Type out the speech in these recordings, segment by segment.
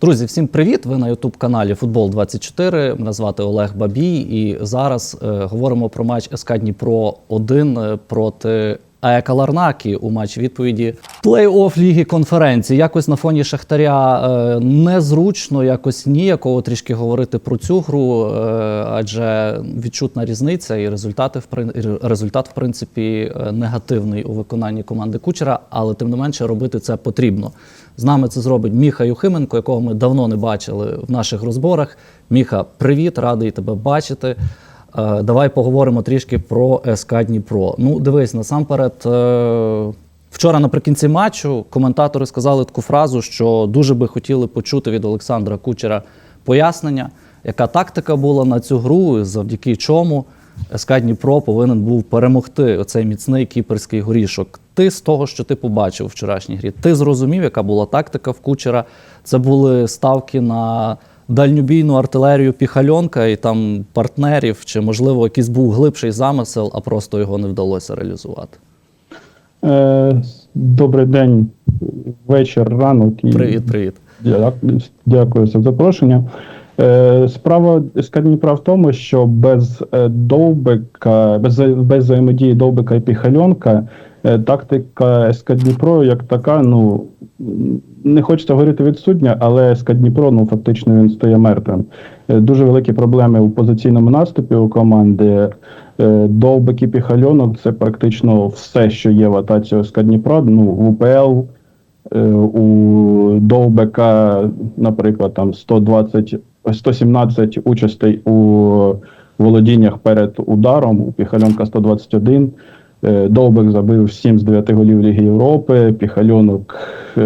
Друзі, всім привіт! Ви на Ютуб каналі Футбол 24 Мене звати Олег Бабій, і зараз е, говоримо про матч СК Дніпро 1 е, проти АЕК Ларнакі у матчі відповіді плей-офф ліги конференції. Якось на фоні Шахтаря е, незручно, якось ніякого трішки говорити про цю гру, е, адже відчутна різниця, і результати в результат, в принципі, е, негативний у виконанні команди Кучера, але тим не менше робити це потрібно. З нами це зробить Міха Юхименко, якого ми давно не бачили в наших розборах. Міха, привіт, радий тебе бачити. Е, Давай поговоримо трішки про СК Дніпро. Ну, дивись, насамперед, е, вчора наприкінці матчу коментатори сказали таку фразу, що дуже би хотіли почути від Олександра Кучера пояснення, яка тактика була на цю гру, завдяки чому СК Дніпро повинен був перемогти оцей міцний кіперський горішок. Ти з того, що ти побачив у вчорашній грі, ти зрозумів, яка була тактика в Кучера. Це були ставки на дальньобійну артилерію Піхальонка і там партнерів, чи, можливо, якийсь був глибший замисел, а просто його не вдалося реалізувати. Е, Добрий день, вечір, ранок. І Привіт, привіт. Дякую, за запрошення. Е, Справа СК Дніпра в тому, що без е, Довбика, без, без взаємодії Довбика і Піхальонка, тактика СК Дніпро як така, ну не хочеться говорити відсутня, але СК Дніпро, ну фактично він стає мертвим. Е, Дуже великі проблеми у позиційному наступі у команди. Е, Довбик і Піхальонок це практично все, що є в атаці СК Дніпра. Ну, в УПЛ Е, у Довбека, наприклад, там 120, 117 участей у володіннях перед ударом, у Піхальонка 121. Е, Довбек забив 7 з 9 голів Ліги Європи, Піхальонок е,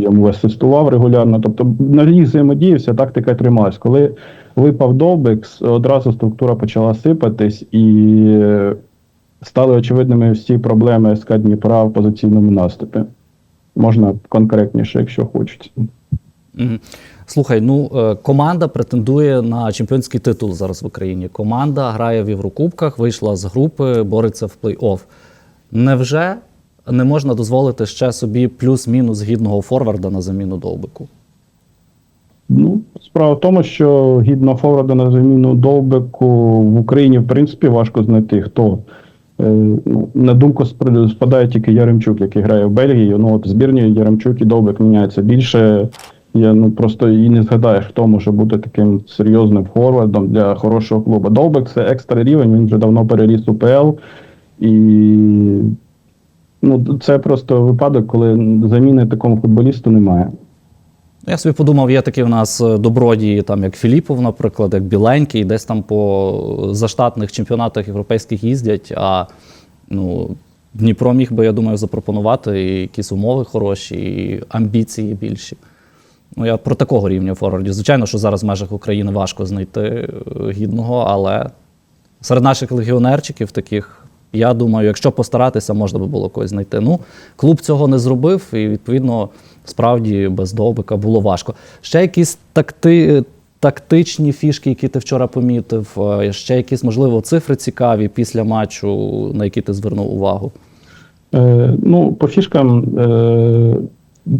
йому асистував регулярно. Тобто на їх взаємодії вся тактика трималась. Коли випав Довбек, одразу структура почала сипатись і е, стали очевидними всі проблеми СК Дніпра в позиційному наступі. Можна конкретніше, якщо хочеться. Слухай, ну е, команда претендує на чемпіонський титул зараз в Україні. Команда грає в Єврокубках, вийшла з групи, бореться в плей-офф. Невже не можна дозволити ще собі плюс-мінус гідного форварда на заміну довбику? Ну, справа в тому, що гідно форварда на заміну Довбеку в Україні, в принципі, важко знайти хто. Е, ну, на думку спадає тільки Яремчук, який грає в Бельгії. Ну, от збірні Яремчук і Довбек міняються більше. Я ну просто і не згадаєш, хто може бути таким серйозним форвардом для хорошого клубу. Довбек це екстра рівень, він вже давно переріс УПЛ. І ну, це просто випадок, коли заміни такому футболісту немає. Я собі подумав, є такі в нас е, добродії, там як Філіпов, наприклад, як Біленький, десь там по заштатних чемпіонатах європейських їздять. А ну, Дніпро міг би, я думаю, запропонувати і якісь умови хороші, і амбіції більші. Ну, я про такого рівня форвардів. Звичайно, що зараз в межах України важко знайти е, гідного, але серед наших легіонерчиків таких. Я думаю, якщо постаратися, можна би було когось знайти. Ну, клуб цього не зробив, і відповідно, справді без довбика було важко. Ще якісь такти, тактичні фішки, які ти вчора помітив, е, ще якісь, можливо, цифри цікаві після матчу, на які ти звернув увагу. Е, ну, по фішкам е,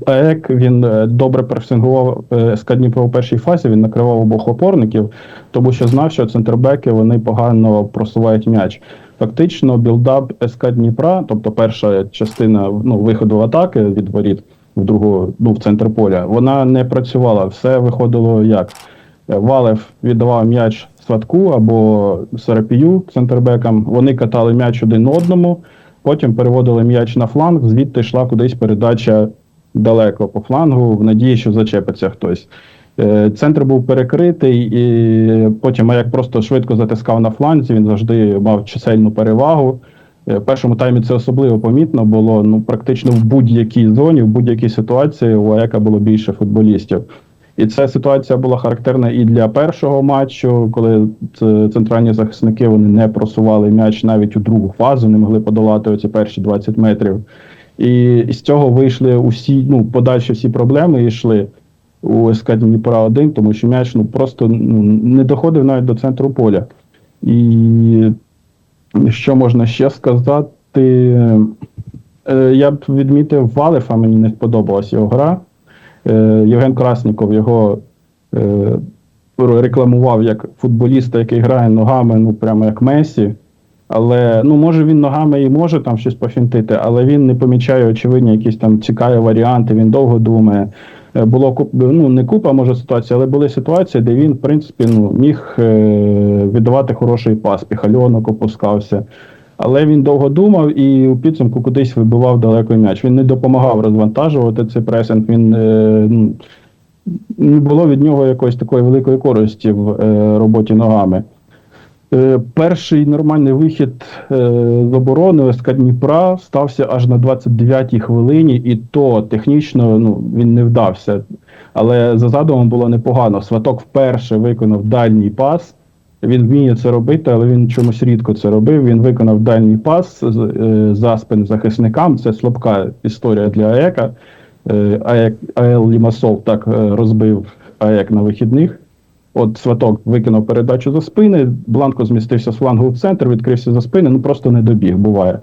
АЕК він е, добре пресингував е, СК Дніпро у першій фазі, він накривав обох опорників, тому що знав, що центрбеки вони погано просувають м'яч. Фактично, білдап СК Дніпра, тобто перша частина ну, виходу атаки від воріт в другу, ну, в центр поля, вона не працювала. Все виходило як? Е, Валев віддавав м'яч Сватку або Серапію центрбекам. Вони катали м'яч один одному, потім переводили м'яч на фланг, звідти йшла кудись передача далеко по флангу, в надії, що зачепиться хтось. Е, Центр був перекритий, і потім як просто швидко затискав на фланзі, він завжди мав чисельну перевагу. Е, В першому таймі це особливо помітно було. Ну, практично в будь-якій зоні, в будь-якій ситуації у АЕКа було більше футболістів. І ця ситуація була характерна і для першого матчу, коли центральні захисники вони не просували м'яч навіть у другу фазу, не могли подолати оці перші 20 метрів. І з цього вийшли усі, ну, подальші всі проблеми йшли у СК Дніпра 1, тому що м'яч ну, просто ну, не доходив навіть до центру поля. І що можна ще сказати? Е, Я б відмітив Валефа, мені не сподобалась його гра. Е, Євген Красніков його е, рекламував як футболіста, який грає ногами, ну прямо як Месі. Але ну може він ногами і може там щось пофінтити, але він не помічає очевидні якісь там цікаві варіанти. Він довго думає. Е, Було куп, ну не купа може ситуацій, але були ситуації, де він, в принципі, ну міг е, віддавати хороший пас, піхальонок опускався. Але він довго думав і у підсумку кудись вибивав далеко м'яч. Він не допомагав розвантажувати цей пресинг. Він е, ну, не було від нього якоїсь такої великої користі в роботі ногами. Е, Перший нормальний вихід е, з оборони СК Дніпра стався аж на 29-й хвилині, і то технічно ну, він не вдався. Але за задумом було непогано. Сваток вперше виконав дальній пас. Він вміє це робити, але він чомусь рідко це робив. Він виконав дальній пас е, за спин захисникам. Це слабка історія для АЕКа. АЕК, АЕЛ Лімасол так розбив АЕК на вихідних. От Сваток викинув передачу за спини, Бланко змістився з флангу в центр, відкрився за спини, ну просто не добіг, буває.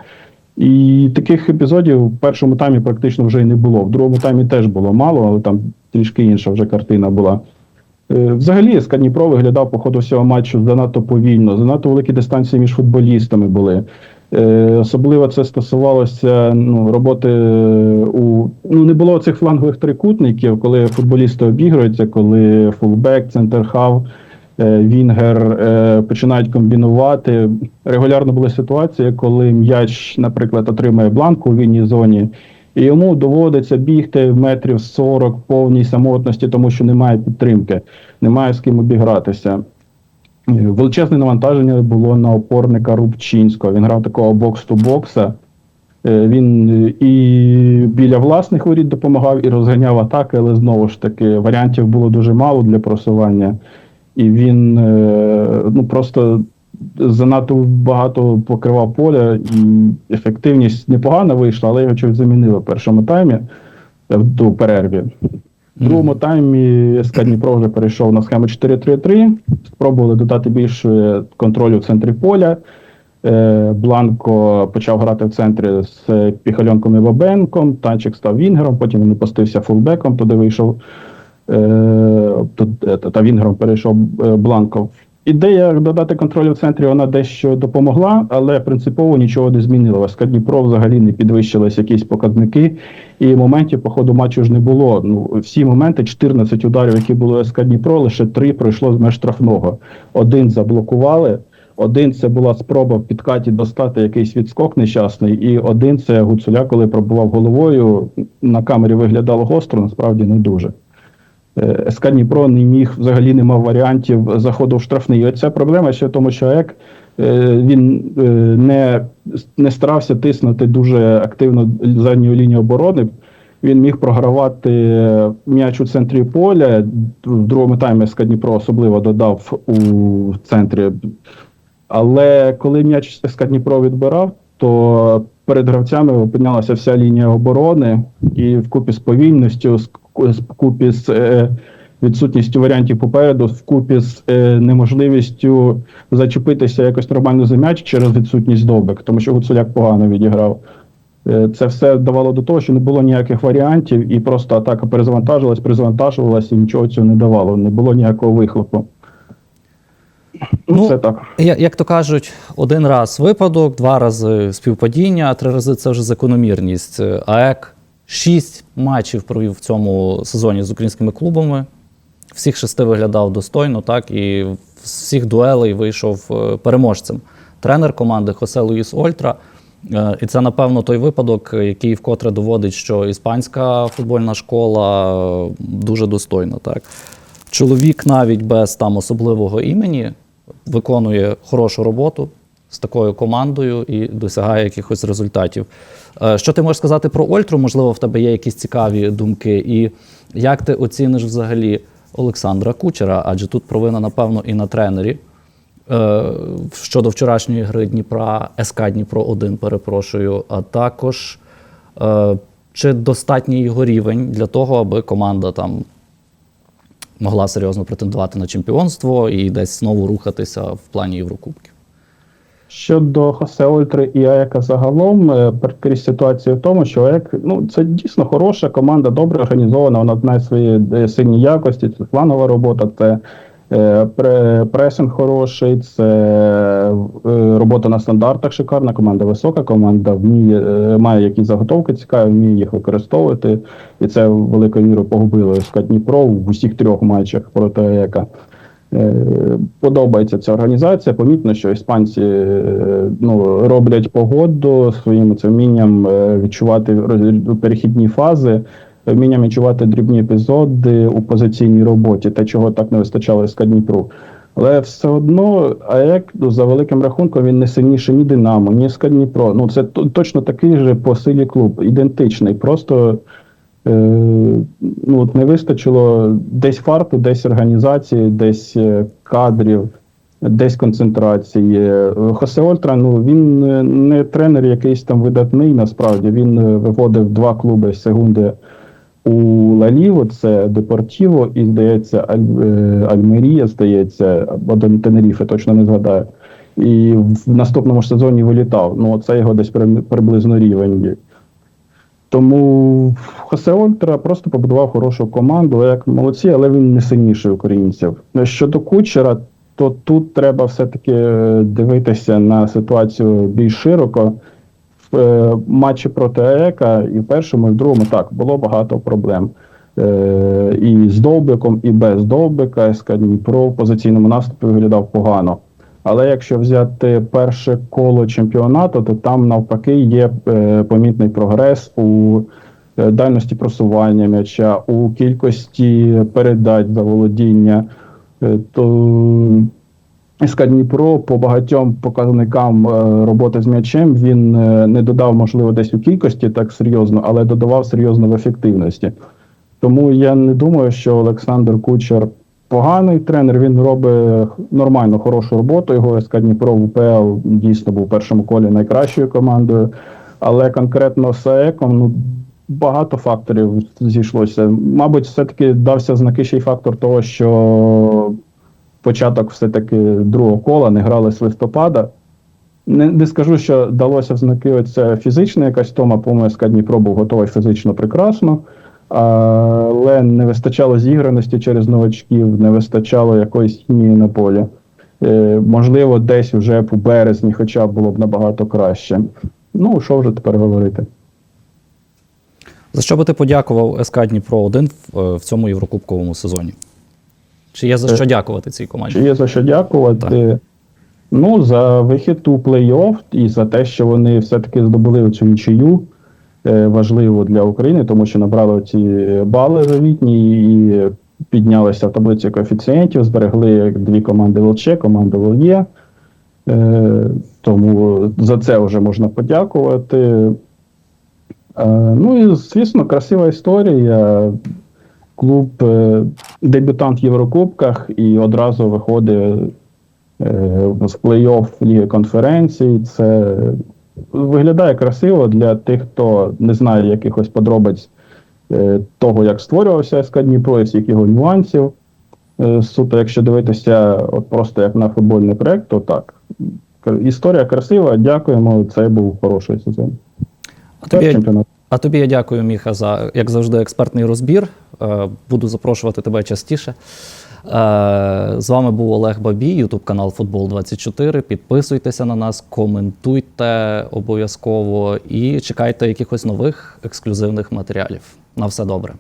І таких епізодів в першому таймі практично вже й не було. В другому таймі теж було мало, але там трішки інша вже картина була. Е, Взагалі, СК Дніпро виглядав по ходу всього матчу занадто повільно, занадто великі дистанції між футболістами були. Е, Особливо це стосувалося ну, роботи е, у ну не було цих флангових трикутників, коли футболісти обігруються, коли фулбек, центрхав, е, Вінгер починають комбінувати. Регулярно були ситуації, коли м'яч, наприклад, отримує бланку у вільній зоні, і йому доводиться бігти метрів 40 в повній самотності, тому що немає підтримки, немає з ким обігратися. Величезне навантаження було на опорника Рубчинського. Він грав такого бокс-ту-бокса. Е, Він е, і біля власних воріт допомагав, і розганяв атаки, але знову ж таки варіантів було дуже мало для просування. І він е, ну, просто занадто багато покривав поля, і ефективність непогано вийшла, але його чуть замінили в першому таймі до перерві. Другому таймі СК Дніпро вже перейшов на схему 4-3-3. Спробували додати більше контролю в центрі поля. Е, Бланко почав грати в центрі з Піхальонком і Бабенком. Танчик став Вінгером, потім він опустився фулбеком, туди вийшов е, е, та Вінгером перейшов Бланко. Ідея додати контролю в центрі вона дещо допомогла, але принципово нічого не змінила. СК Дніпро взагалі не підвищились якісь показники, і моментів по ходу матчу ж не було. Ну, всі моменти, 14 ударів, які були СК Дніпро, лише три пройшло з меж штрафного. Один заблокували, один це була спроба в підкаті достати якийсь відскок нещасний, і один це Гуцуля, коли пробував головою. На камері виглядало гостро, насправді не дуже. Е, СК Дніпро не міг взагалі не мав варіантів заходу в штрафний. І оця проблема ще в тому, що ЕК е, він е, не, не старався тиснути дуже активно задню лінію оборони. Він міг програвати м'яч у центрі поля. В другому таймі СК Дніпро особливо додав у центрі. Але коли м'яч СК Дніпро відбирав, то перед гравцями опинялася вся лінія оборони, і вкупі з повільністю, вкупі з е, відсутністю варіантів попереду, вкупі з е, неможливістю зачепитися якось нормально за м'яч через відсутність довбек, тому що Гуцуляк погано відіграв. Е, Це все давало до того, що не було ніяких варіантів, і просто атака перезавантажилась, перезавантажувалась, і нічого цього не давало. Не було ніякого вихлопу. Ну, це так. Як то кажуть, один раз випадок, два рази співпадіння, а три рази це вже закономірність. Е, АЕК шість матчів провів в цьому сезоні з українськими клубами. Всіх шести виглядав достойно, так, і з всіх дуелей вийшов е, переможцем. Тренер команди Хосе Луїс Ольтра. Е, І це, напевно, той випадок, який вкотре доводить, що іспанська футбольна школа е, дуже достойна. Так. Чоловік навіть без там особливого імені виконує хорошу роботу з такою командою і досягає якихось результатів. Е, Що ти можеш сказати про Ольтру? Можливо, в тебе є якісь цікаві думки. І як ти оціниш взагалі Олександра Кучера? Адже тут провина, напевно, і на тренері. Е, Щодо вчорашньої гри Дніпра, СК Дніпро 1, перепрошую, а також е, чи достатній його рівень для того, аби команда там могла серйозно претендувати на чемпіонство і десь знову рухатися в плані Єврокубків. Щодо Хосе Ольтри і АЕКа загалом, е, прикрість ситуація в тому, що АЕК ну це дійсно хороша команда, добре організована. Вона знає свої е, сильні якості. Це планова робота, це пресинг хороший, це е, робота на стандартах шикарна. Команда висока, команда вміє е, має якісь заготовки цікаві, вміє їх використовувати. І це великою мірою погубило СК Дніпро в усіх трьох матчах проти АЕКа. Е, Подобається ця організація. Помітно, що іспанці е, ну, роблять погоду своїм цим вмінням е, відчувати перехідні фази, вмінням відчувати дрібні епізоди у позиційній роботі, те, чого так не вистачало СК Дніпру. Але все одно АЕК за великим рахунком він не сильніший ні Динамо, ні СК Дніпро. Ну це точно такий же по силі клуб, ідентичний. Просто е, ну, от не вистачило десь фарту, десь організації, десь е, кадрів, десь концентрації. Хосе Ольтра, ну він е, не тренер якийсь там видатний, насправді. Він е, виводив два клуби з секунди у Лаліву, це Депортіво і, здається, Аль, е, Альмерія, здається, або до Тенеріфи, точно не згадаю. І в наступному ж сезоні вилітав. Ну, це його десь при- приблизно рівень. Тому Хосе Ольтра просто побудував хорошу команду, як молодці, але він не сильніший українців. Щодо кучера, то тут треба все-таки е, дивитися на ситуацію більш широко. Е, матчі проти АЕКа і в першому, і в другому так було багато проблем. Е, і з Довбиком, і без Довбика СК Дніпро в позиційному наступі виглядав погано. Але якщо взяти перше коло чемпіонату, то там навпаки є е, помітний прогрес у дальності просування м'яча, у кількості передач за володіння. То СК по багатьом показникам е, роботи з м'ячем він е, не додав, можливо, десь у кількості так серйозно, але додавав серйозно в ефективності. Тому я не думаю, що Олександр Кучер поганий тренер. Він робить нормальну, хорошу роботу. Його СК Дніпро в УПЛ дійсно був у першому колі найкращою командою. Але конкретно з АЕКом ну, багато факторів зійшлося. Мабуть, все-таки дався знаки ще й фактор того, що початок все-таки другого кола не грали з листопада. Не, не скажу, що далося в знаки оця фізична якась тома, СК Дніпро був готовий фізично прекрасно, але не вистачало зіграності через новачків, не вистачало якоїсь хімії на полі. Е, можливо, десь вже по березні, хоча б було б набагато краще. Ну, що вже тепер говорити? За що би ти подякував СК Дніпро 1 в, е, в цьому єврокубковому сезоні? Чи є за Е, що дякувати цій команді? Чи є за що дякувати? Ну, за вихід у плей-офф і за те, що вони все-таки здобули цю нічию. Е, важливо для України, тому що набрали ці бали завітні і піднялися в таблицю коефіцієнтів, зберегли дві команди ЛЧ, команду ЛЄ. Е, тому за це вже можна подякувати. Ну і, звісно, красива історія. Клуб е, дебютант в Єврокубках і одразу виходить е, з плей-офф Ліги конференцій. Це виглядає красиво для тих, хто не знає якихось подробиць е, того, як створювався СК Дніпро і всіх його нюансів. Е, Суто, якщо дивитися от просто як на футбольний проект, то так. Історія красива, дякуємо. Це був хороший сезон. А тобі, а тобі я дякую, Міха, за як завжди, експертний розбір. Е, Буду запрошувати тебе частіше. Е, З вами був Олег Бабій, Ютуб канал Футбол 24. Підписуйтеся на нас, коментуйте обов'язково і чекайте якихось нових ексклюзивних матеріалів. На все добре.